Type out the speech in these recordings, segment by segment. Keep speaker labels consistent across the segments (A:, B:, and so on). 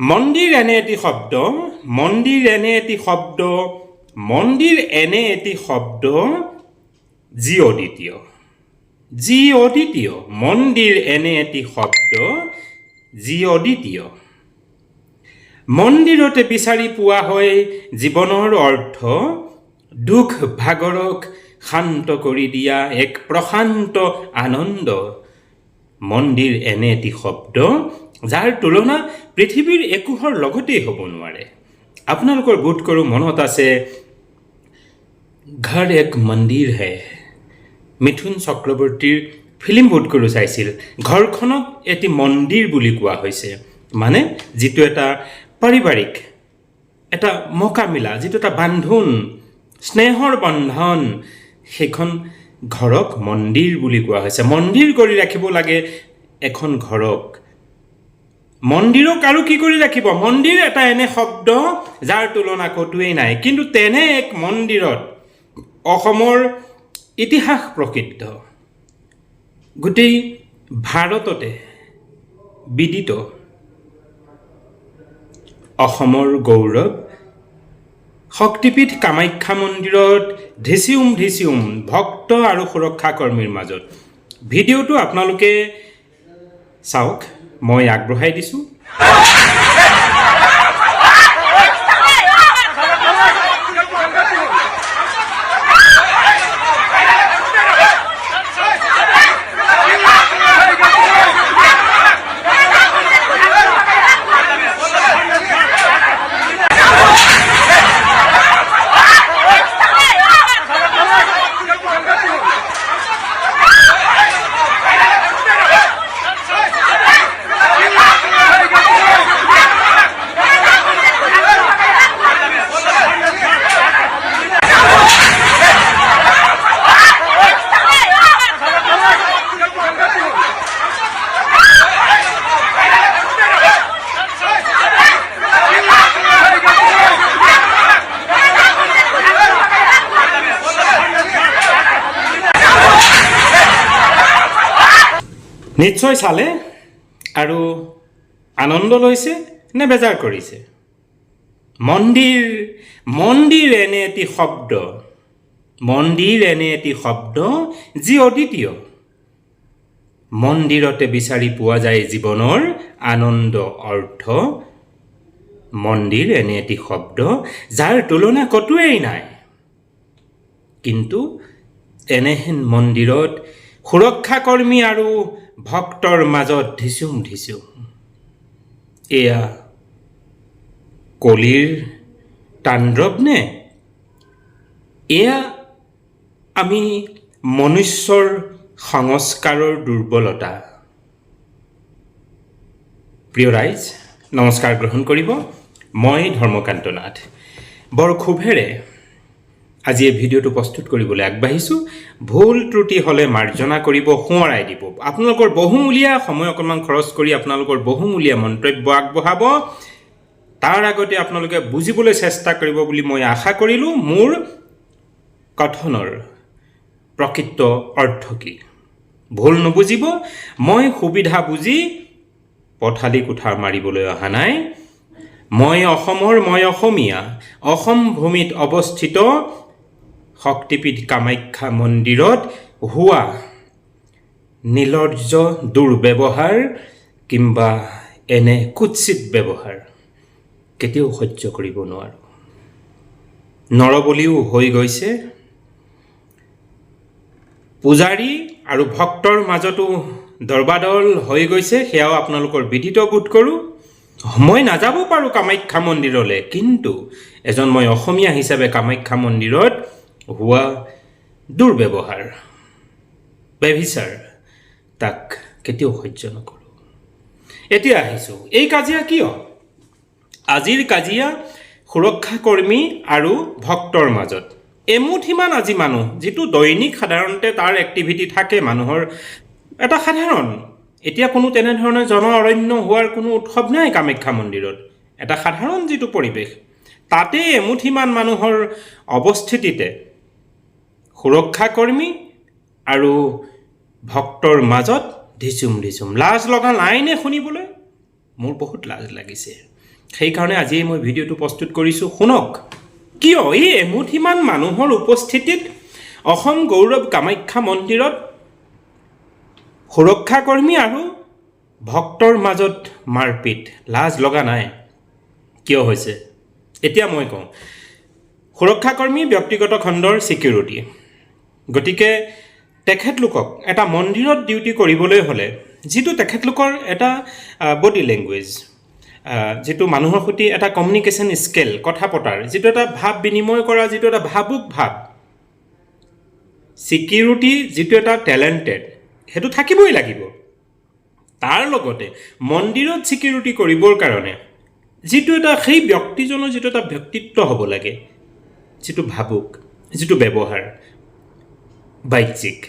A: মন্দিৰ এনে এটি শব্দ, মন্দিৰ এনে এটি শব্দ, মন্দিৰ এনে এটি শব্দ, যি অদ্বিতীয়। যি অদ্বিতীয়, মন্দিৰ এনে এটি শব্দ, যি অদ্বিতীয়। মন্দিৰতে বিচাৰি পোৱা হয় জীৱনৰ অৰ্থ, দুখ ভাগৰক শান্ত কৰি দিয়া এক প্ৰশান্ত আনন্দ। মন্দিৰ এনে এটি শব্দ যাৰ তুলনা পৃথিৱীৰ একোহৰ লগতেই হ'ব নোৱাৰে। আপোনালোকৰ বোধ কৰোঁ মনত আছে, ঘৰ এক মন্দিৰ হে। মিথুন চক্ৰৱৰ্তীৰ ফিল্ম বোধ কৰোঁ চাইছিল। ঘৰখনক এটি মন্দিৰ বুলি কোৱা হৈছে। মানে যিটো এটা পাৰিবাৰিক, এটা মকামিলা, যিটো এটা বান্ধোন, স্নেহৰ বন্ধন, সেইখন ঘৰক মন্দিৰ বুলি কোৱা হৈছে। মন্দিৰ কৰি ৰাখিব লাগে এখন ঘৰক। মন্দিৰক আৰু কি কৰি ৰাখিব? মন্দিৰ এটা এনে শব্দ যাৰ তুলনা ক'তোৱেই নাই। কিন্তু তেনে এক মন্দিৰত অসমৰ ইতিহাস প্ৰসিদ্ধ। গোটেই ভাৰততে বিদিত অসমৰ গৌৰৱ। শক্তিপীঠ কামাখ্যা মন্দিৰত ধিচিউম ধিচিউম, ভক্ত আৰু সুৰক্ষা কৰ্মীৰ মাজত। ভিডিঅ'টো আপোনালোকে চাওক। মই আগবঢ়াই দিছোঁ। নিশ্চয় চালে আৰু আনন্দ লৈছে নে বেজাৰ কৰিছে? মন্দিৰ মন্দিৰ এনে এটি শব্দ, মন্দিৰ এনে এটি শব্দ যি অদ্বিতীয়। মন্দিৰতে বিচাৰি পোৱা যায় জীৱনৰ আনন্দ অৰ্থ। মন্দিৰ এনে এটি শব্দ যাৰ তুলনা ক'তোৱেই নাই। কিন্তু এনেহেন মন্দিৰত সুৰক্ষাকৰ্মী আৰু ভক্তৰ মাজত ধিচুম ধিচুম। এয়া কলিৰ তাণ্ডৱ নে? এয়া আমি মনুষ্যৰ সংস্কাৰৰ দুৰ্বলতা। প্ৰিয় ৰাইজ নমস্কাৰ গ্ৰহণ কৰিব। মই ধৰ্মকান্ত নাথ বৰ ক্ষোভেৰে আজি এই ভিডিঅ'টো প্ৰস্তুত কৰিবলৈ আগবাঢ়িছোঁ। ভুল ত্ৰুটি হ'লে মাৰ্জনা কৰিব সোঁৱৰাই দিব। আপোনালোকৰ বহুমূলীয়া সময় অকণমান খৰচ কৰি আপোনালোকৰ বহুমূলীয়া মন্তব্য আগবঢ়াব। তাৰ আগতে আপোনালোকে বুজিবলৈ চেষ্টা কৰিব বুলি মই আশা কৰিলোঁ। মোৰ কথনৰ প্ৰকৃত অৰ্থ কি? ভুল নুবুজিব। মই সুবিধা বুজি পথালি কুঠাৰ মাৰিবলৈ অহা নাই। মই অসমৰ, মই অসমীয়া। অসম ভূমিত অৱস্থিত শক্তিপীঠ কামাখ্যা মন্দিৰত হোৱা নিৰ্লজ্জ দুৰ্ব্যৱহাৰ কিম্বা এনে কুৎসিত ব্যৱহাৰ। কেতিয়াও সহ্য কৰিব নোৱাৰোঁ। নৰবলিও হৈ গৈছে। পূজাৰী আৰু ভক্তৰ মাজতো দৰবাদল হৈ গৈছে সেয়াও আপোনালোকৰ বিদিত বোধ কৰোঁ। মই নাযাব পাৰোঁ কামাখ্যা মন্দিৰলৈ কিন্তু এজন মই অসমীয়া হিচাপে কামাখ্যা মন্দিৰত হোৱা দুৰ্ব্যৱহাৰ। ব্যভিচাৰ তাক কেতিয়াও সহ্য নকৰোঁ। এতিয়া আহিছোঁ। এই কাজিয়া কিয়? আজিৰ কাজিয়া সুৰক্ষাকৰ্মী আৰু ভক্তৰ মাজত। এমুঠিমান আজি মানুহ যিটো দৈনিক সাধাৰণতে তাৰ এক্টিভিটি থাকে মানুহৰ এটা সাধাৰণ। এতিয়া কোনো তেনেধৰণে জন অৰণ্য হোৱাৰ কোনো উৎসৱ নাই কামাখ্যা মন্দিৰত। এটা সাধাৰণ যিটো পৰিৱেশ তাতে এমুঠিমান মানুহৰ অৱস্থিতিতে সুৰক্ষাকৰ্মী আৰু ভক্তৰ মাজত ধিচুম ধিচুম। লাজ লগা নাইনে শুনিবলৈ মোৰ বহুত লাজ লাগিছে। সেইকাৰণে আজি মই ভিডিঅ'টো প্ৰস্তুত কৰিছোঁ। শুনক কিয় এই এমুঠিমান মানুহৰ উপস্থিতিত অসম গৌৰৱ কামাখ্যা মন্দিৰত সুৰক্ষাকৰ্মী আৰু ভক্তৰ মাজত মাৰপিট? লাজ লগা নাই। কিয় হৈছে? এতিয়া মই কওঁ সুৰক্ষাকৰ্মী ব্যক্তিগত খণ্ডৰ ছিকিউৰিটি গতিকে তেখেতলোকক এটা মন্দিৰত ডিউটি কৰিবলৈ হ'লে যিটো তেখেতলোকৰ এটা বডি লেংগুৱেজ যিটো মানুহৰ সৈতে এটা কমিউনিকেশ্যন স্কিল কথা পতাৰ, যিটো এটা ভাৱ বিনিময় কৰা, যিটো এটা ভাবুক ভাৱ ছিকিউৰিটি যিটো এটা টেলেণ্টেড সেইটো থাকিবই লাগিব। তাৰ লগতে মন্দিৰত ছিকিউৰিটি কৰিবৰ কাৰণে যিটো এটা সেই ব্যক্তিজনৰ যিটো এটা ব্যক্তিত্ব হ'ব লাগে, যিটো ভাবুক, যিটো ব্যৱহাৰ। বাহ্যিক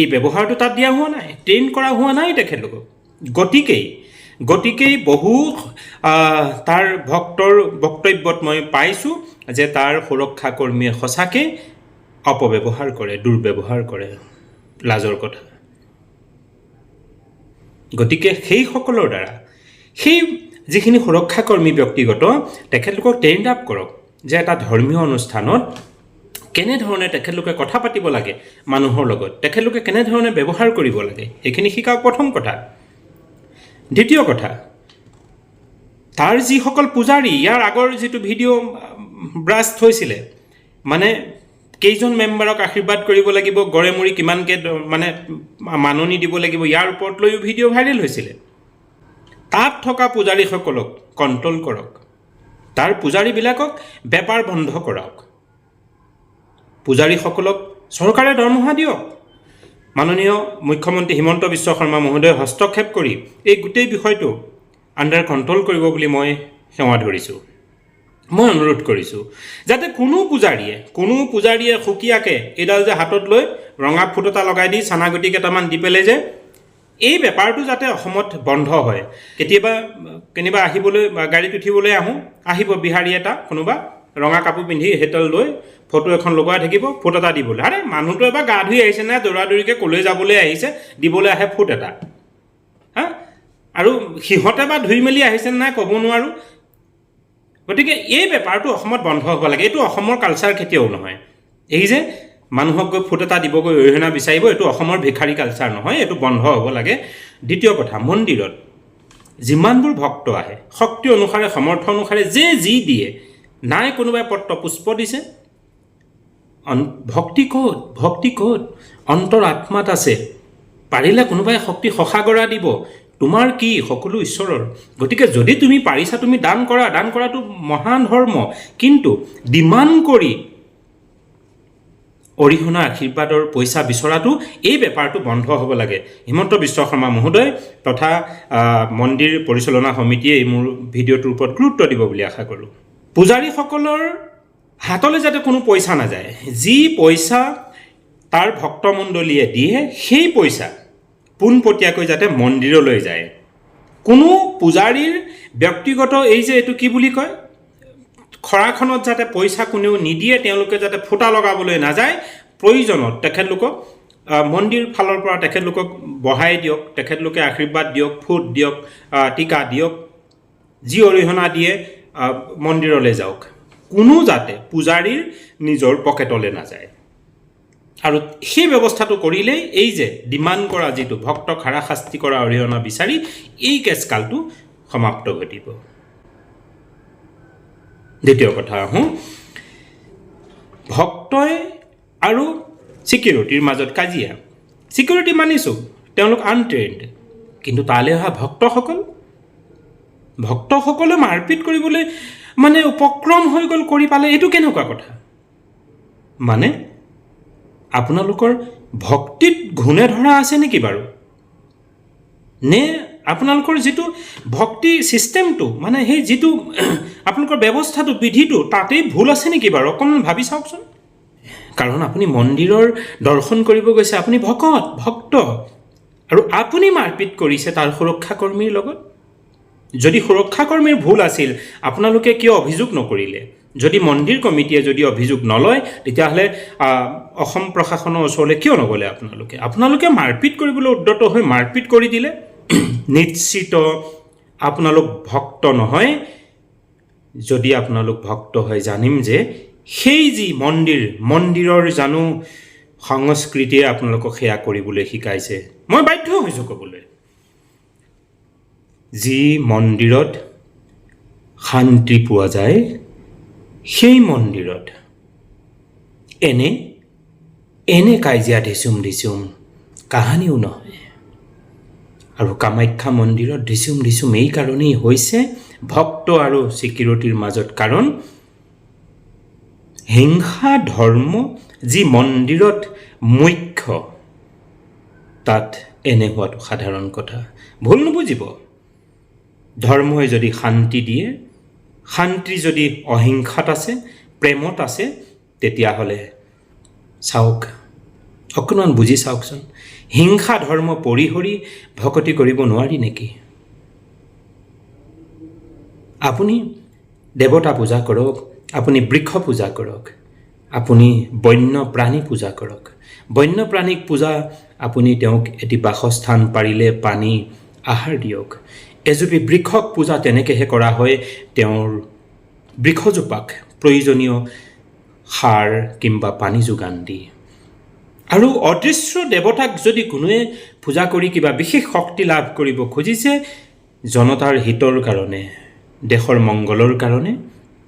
A: এই ব্যৱহাৰটো তাত দিয়া হোৱা নাই ট্ৰেইন কৰা হোৱা নাই তেখেতলোকক। গতিকেই গতিকেই বহু তাৰ ভক্তৰ, বক্তব্যত মই পাইছোঁ যে তাৰ সুৰক্ষাকৰ্মীয়ে সঁচাকৈ অপব্যৱহাৰ কৰে, দুৰ্ব্যৱহাৰ কৰে। লাজৰ কথা। গতিকে সেইসকলৰ দ্বাৰা, সেই যিখিনি সুৰক্ষাকৰ্মী ব্যক্তিগত, তেখেতলোকক ট্ৰেইন আপ কৰক, যে এটা ধৰ্মীয় অনুষ্ঠানত কেনেধৰণে তেখেতলোকে কথা পাতিব লাগে মানুহৰ লগত? তেখেতলোকে কেনেধৰণে ব্যৱহাৰ কৰিব লাগে? সেইখিনি শিকাওক প্ৰথম কথা। দ্বিতীয় কথা, তাৰ যিসকল পূজাৰী, ইয়াৰ আগৰ যিটো ভিডিঅ' ব্ৰাষ্ট হৈছিলে মানে কেইজন মেম্বাৰক আশীৰ্বাদ কৰিব লাগিব গড়ে মূৰি কিমানকৈ মানে মাননি দিব লাগিব, ইয়াৰ ওপৰত লৈও ভিডিঅ' ভাইৰেল হৈছিলে। তাত থকা পূজাৰীসকলক কণ্ট্ৰল কৰক। তাৰ পূজাৰীবিলাকক বেপাৰ বন্ধ কৰাওক। পূজাৰীসকলক চৰকাৰে দৰমহা দিয়ক। মাননীয় মুখ্যমন্ত্ৰী হিমন্ত বিশ্ব শৰ্মা মহোদয়ে হস্তক্ষেপ কৰি এই গোটেই বিষয়টো আণ্ডাৰ কণ্ট্ৰল কৰিব বুলি মই সেৱা ধৰিছোঁ। মই অনুৰোধ কৰিছোঁ যাতে কোনো পূজাৰীয়ে কোনো পূজাৰীয়ে সুকীয়াকৈ এইডাল যে হাতত লৈ ৰঙা ফুট এটা লগাই দি চানাগুটি কেইটামান দি পেলাই যে এই বেপাৰটো যাতে অসমত বন্ধ হয়। কেতিয়াবা কেনিবা আহিবলৈ গাড়ীত উঠিবলৈ আহোঁ আহিব বিহাৰী এটা কোনোবা। ৰঙা কাপোৰ পিন্ধি সেইডাল লৈ ফটো এখন লগাই থাকিব ফুট এটা দিবলৈ। আৰে মানুহটো এবাৰ গা ধুই আহিছে নে? দৌৰা দৌৰিকৈ ক'লৈ যাবলৈ আহিছে? দিবলৈ আহে ফুট এটা। হা? আৰু সিহঁতে বা ধুই মেলি আহিছে নাই ক'ব নোৱাৰোঁ। গতিকে এই বেপাৰটো অসমত বন্ধ হ'ব লাগে। এইটো অসমৰ কালচাৰ কেতিয়াও নহয়। এই যে মানুহক গৈ ফুট এটা দিবগৈ অৰিহণা বিচাৰিব এইটো অসমৰ ভিখাৰী কালচাৰ নহয়। এইটো বন্ধ হ'ব লাগে। দ্বিতীয় কথা মন্দিৰত যিমানবোৰ ভক্ত আহে শক্তি অনুসাৰে সমৰ্থ অনুসাৰে যে যি দিয়ে নাই কোনোবাই পত্ৰ পুষ্প দিছে। ভক্তি ক'ত ভক্তি ক'ত? অন্তৰ আত্মাত আছে। পাৰিলে কোনোবাই শক্তি সঁসাগৰা দিব। তোমাৰ কি? সকলো ঈশ্বৰৰ। গতিকে যদি তুমি পাৰিছা তুমি দান কৰা। দান কৰাটো মহান ধৰ্ম। কিন্তু ডিমাণ্ড কৰি অৰিহণা আশীৰ্বাদৰ পইচা বিচৰাটো এই বেপাৰটো বন্ধ হ'ব লাগে। হিমন্ত বিশ্ব শৰ্মা মহোদয় তথা মন্দিৰ পৰিচালনা সমিতিয়ে এই মোৰ ভিডিঅ'টোৰ ওপৰত গুৰুত্ব দিব বুলি আশা কৰোঁ। পূজাৰীসকলৰ হাতলৈ যাতে কোনো পইচা নাযায়, যি পইচা তাৰ ভক্তমণ্ডলীয়ে দিয়ে, সেই পইচা পোনপটীয়াকৈ যাতে মন্দিৰলৈ যায়। কোনো পূজাৰীৰ ব্যক্তিগত এই যে এইটো কি বুলি কয়, খৰাখনত যাতে পইচা কোনেও নিদিয়ে, তেওঁলোকে যাতে ফুটা লগাবলৈ নাযায়, প্ৰয়োজনত তেখেতলোকক মন্দিৰ ফালৰ পৰা তেখেতলোকক বঢ়াই দিয়ক, তেখেতলোকে আশীৰ্বাদ দিয়ক, ফুট দিয়ক টিকা দিয়ক, যি অৰিহণা দিয়ে মন্দিৰলৈ যাওক। কোনো যাতে পূজাৰীৰ নিজৰ পকেটলৈ নাযায়। আৰু সেই ব্যৱস্থাটো কৰিলেই এই যে ডিমাণ্ড কৰা যিটো ভক্তক হাৰাশাস্তি কৰা অৰিহণা বিচাৰি এই কেচকালটো সমাপ্ত ঘটিব। দ্বিতীয় কথা আহোঁ। ভক্তই আৰু ছিকিউৰিটিৰ মাজত কাজিয়া। ছিকিউৰিটি মানিছোঁ তেওঁলোক আনট্ৰেইণ্ড কিন্তু তালৈ অহা ভক্তসকল ভক্তসকলে মাৰপিট কৰিবলৈ মানে উপক্ৰম হৈ গ'ল কৰি পালে এইটো কেনেকুৱা কথা? মানে আপোনালোকৰ ভক্তিত ঘূণে ধৰা আছে নেকি বাৰু? নে আপোনালোকৰ যিটো ভক্তি ছিষ্টেমটো মানে সেই যিটো আপোনালোকৰ ব্যৱস্থাটো বিধিটো তাতেই ভুল আছে নেকি বাৰু? অকণমান ভাবি চাওকচোন। কাৰণ আপুনি মন্দিৰৰ দৰ্শন কৰিব গৈছে আপুনি ভকত ভক্ত। আৰু আপুনি মাৰপিট কৰিছে তাৰ সুৰক্ষাকৰ্মীৰ লগত? যদি সুৰক্ষাকৰ্মীৰ ভুল আছিল, আপোনালোকে কিয় অভিযোগ নকৰিলে? যদি মন্দিৰ কমিটিয়ে যদি অভিযোগ নলয়, তেতিয়াহ'লে অসম প্ৰশাসনৰ ওচৰলৈ কিয় নগ'লে আপোনালোকে? আপোনালোকে মাৰপিট কৰিবলৈ উদ্যত হৈ মাৰপিট কৰি দিলে? নিশ্চিত আপোনালোক ভক্ত নহয়। যদি আপোনালোক ভক্ত হয়, জানিম যে সেই যি মন্দিৰ, মন্দিৰৰ জানো সংস্কৃতিয়ে আপোনালোকক সেয়া কৰিবলৈ শিকাইছে। মই বাধ্য হৈছোঁ ক'বলৈ। যি মন্দিৰত শান্তি পোৱা যায় সেই মন্দিৰত। এনে এনে কাজিয়া ধিচুম ধিচুম কাহানিও নহয়। আৰু কামাখ্যা মন্দিৰত ধিচুম ধিচুম এই কাৰণেই হৈছে ভক্ত আৰু চিকিউৰিটিৰ মাজত কাৰণ হিংসা ধৰ্ম যি মন্দিৰত মুখ্য তাত এনে হোৱাটো সাধাৰণ কথা। ভুল নুবুজিব। ধৰ্মই যদি শান্তি দিয়ে শান্তি যদি অহিংসাত আছে প্ৰেমত আছে তেতিয়াহ'লে চাওক অকণমান বুজি চাওকচোন। হিংসা ধৰ্ম পৰিহৰি ভকতি কৰিব নোৱাৰি নেকি? আপুনি দেৱতা পূজা কৰক আপুনি বৃক্ষ পূজা কৰক আপুনি বন্য প্ৰাণী পূজা কৰক। বন্য প্ৰাণীক পূজা আপুনি তেওঁক এটি বাসস্থান পাৰিলে পানী আহাৰ দিয়ক। এজুপি বৃক্ষক পূজা তেনেকৈহে কৰা হয়। তেওঁৰ বৃক্ষজোপাক প্ৰয়োজনীয় সাৰ কিম্বা পানী যোগান দি। আৰু অদৃশ্য দেৱতাক যদি কোনোৱে পূজা কৰি কিবা বিশেষ শক্তি লাভ কৰিব খুজিছে, জনতাৰ হিতৰ কাৰণে, দেশৰ মংগলৰ কাৰণে,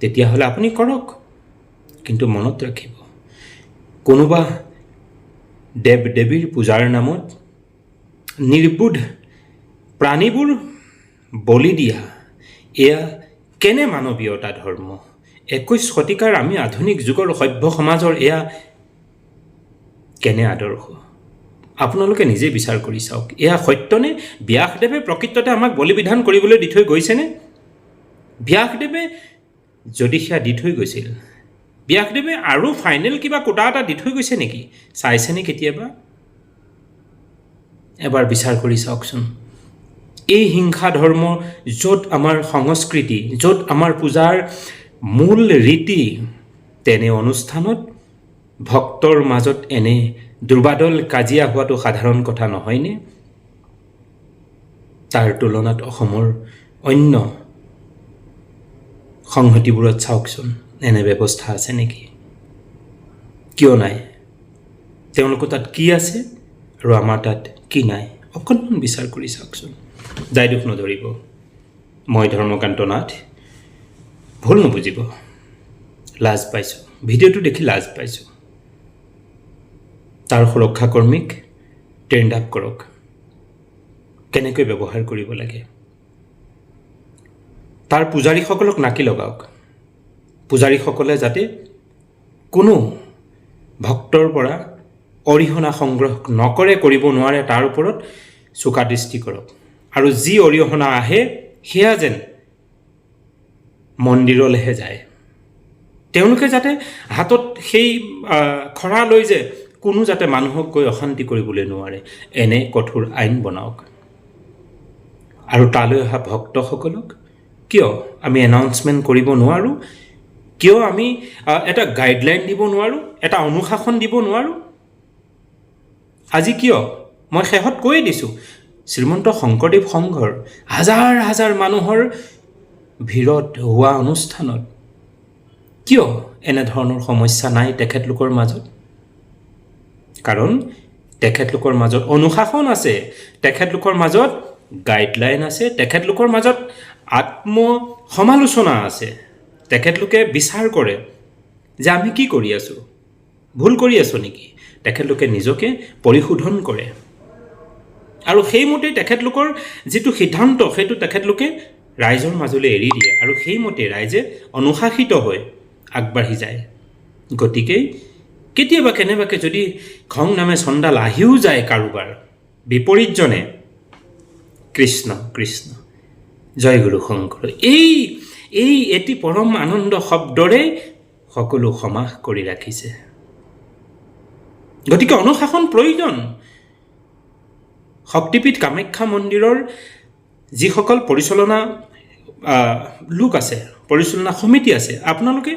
A: তেতিয়াহ'লে আপুনি কৰক, কিন্তু মনত ৰাখিব, কোনোবা দেৱ দেৱীৰ পূজাৰ নামত নিৰ্বোধ প্ৰাণীবোৰ বলি দিয়া, এয়া কেনে মানৱীয়তা ধৰ্ম? একৈছ শতিকাৰ আমি আধুনিক যুগৰ সভ্য সমাজৰ এয়া কেনে আদৰ্শ? আপোনালোকে নিজে বিচাৰ কৰি চাওক, এয়া সত্যনে ব্যাসদেৱে প্ৰকৃততে আমাক বলিবিধান কৰিবলৈ দি থৈ গৈছেনে? ব্যাসদেৱে যদি সেয়া দি থৈ গৈছিল, ব্যাসদেৱে আৰু ফাইনেল কিবা কোটা এটা দি থৈ গৈছে নেকি? চাইছেনে কেতিয়াবা? এবাৰ বিচাৰ কৰি চাওকচোন। এই হিংসা ধৰ্ম য'ত আমাৰ সংস্কৃতি য'ত আমাৰ পূজাৰ মূল ৰীতি তেনে অনুষ্ঠানত ভক্তৰ মাজত এনে দুৰ্বাদল কাজিয়া হোৱাটো সাধাৰণ কথা নহয়নে? তাৰ তুলনাত অসমৰ অন্য সংহতিবোৰত চাওকচোন এনে ব্যৱস্থা আছে নেকি? কিয় নাই? তেওঁলোকৰ তাত কি আছে আৰু আমাৰ তাত কি নাই? অকণমান বিচাৰ কৰি চাওকচোন। যাই দুখ নধৰিব। মই ধৰ্মকান্ত নাথ, ভুল নুবুজিব। লাজ পাইছোঁ। ভিডিঅ'টো দেখি লাজ পাইছোঁ। তাৰ সুৰক্ষাকৰ্মীক ট্ৰেণ্ড আপ কৰক। কেনেকৈ ব্যৱহাৰ কৰিব লাগে। তাৰ পূজাৰীসকলক নাকি লগাওক। পূজাৰীসকলে যাতে কোনো ভক্তৰ পৰা অৰিহণা সংগ্ৰহ নকৰে, কৰিব নোৱাৰে, তাৰ ওপৰত চোকা দৃষ্টি কৰক। আৰু যি অৰিহণা আহে, সেয়া যেন মন্দিৰলৈহে যায়। তেওঁলোকে যাতে হাতত সেই খৰা লৈ যে কোনো যাতে মানুহক গৈ অশান্তি কৰিবলৈ নোৱাৰে, এনে কঠোৰ আইন বনাওক। আৰু তালৈ অহা ভক্তসকলক, কিয় আমি এনাউন্সমেণ্ট কৰিব নোৱাৰোঁ? কিয় আমি এটা গাইডলাইন দিব নোৱাৰোঁ? এটা অনুশাসন দিব নোৱাৰোঁ? আজি কিয়? মই শেষত কৈয়ে দিছোঁ শ্ৰীমন্ত শংকৰদেৱ সংঘৰ হাজাৰ হাজাৰ মানুহৰ ভিৰত হোৱা অনুষ্ঠানত কিয় এনেধৰণৰ সমস্যা নাই তেখেতলোকৰ মাজত? কাৰণ তেখেতলোকৰ মাজত অনুশাসন আছে, তেখেতলোকৰ মাজত গাইডলাইন আছে, তেখেতলোকৰ মাজত আত্ম সমালোচনা আছে। তেখেতলোকে বিচাৰ কৰে যে আমি কি কৰি আছোঁ? ভুল কৰি আছোঁ নেকি? তেখেতলোকে নিজকে পৰিশোধন কৰে। আৰু সেইমতেই তেখেতলোকৰ যিটো সিদ্ধান্ত সেইটো তেখেতলোকে ৰাইজৰ মাজলৈ এৰি দিয়ে। আৰু সেইমতে ৰাইজে অনুশাসিত হৈ আগবাঢ়ি যায়। গতিকে কেতিয়াবা কেনেবাকৈ যদি খং নামে চণ্ডাল আহিও যায় কাৰোবাৰ বিপৰীতজনে কৃষ্ণ কৃষ্ণ জয় গুৰু শংকৰ এই এই এটি পৰম আনন্দ শব্দৰে সকলো সমাস কৰি ৰাখিছে। গতিকে অনুশাসন প্ৰয়োজন। শক্তিপীঠ কামাখ্যা মন্দিৰৰ যিসকল পৰিচালনা লোক আছে, পৰিচালনা সমিতি আছে, আপোনালোকে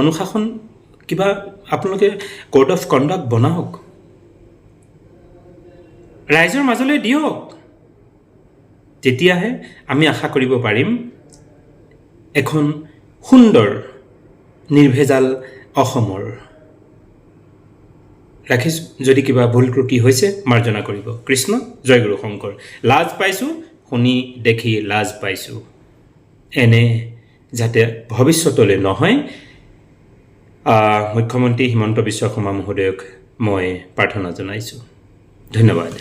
A: অনুশাসন কিবা আপোনালোকে কোড অফ কণ্ডাক্ট বনাওক। ৰাইজৰ মাজলৈ দিয়ক। তেতিয়াহে আমি আশা কৰিব পাৰিম এখন সুন্দৰ, নিৰ্ভেজাল অসমৰ। ৰাখিছোঁ। যদি কিবা ভুল ত্ৰুটি হৈছে, মাৰ্জনা কৰিব। কৃষ্ণ, জয়গুৰু শংকৰ, লাজ পাইছোঁ, শুনি দেখি লাজ পাইছোঁ। এনে যাতে ভৱিষ্যতলৈ নহয় মুখ্যমন্ত্ৰী হিমন্ত বিশ্ব শৰ্মা মহোদয়ক মই প্ৰাৰ্থনা জনাইছোঁ। ধন্যবাদ।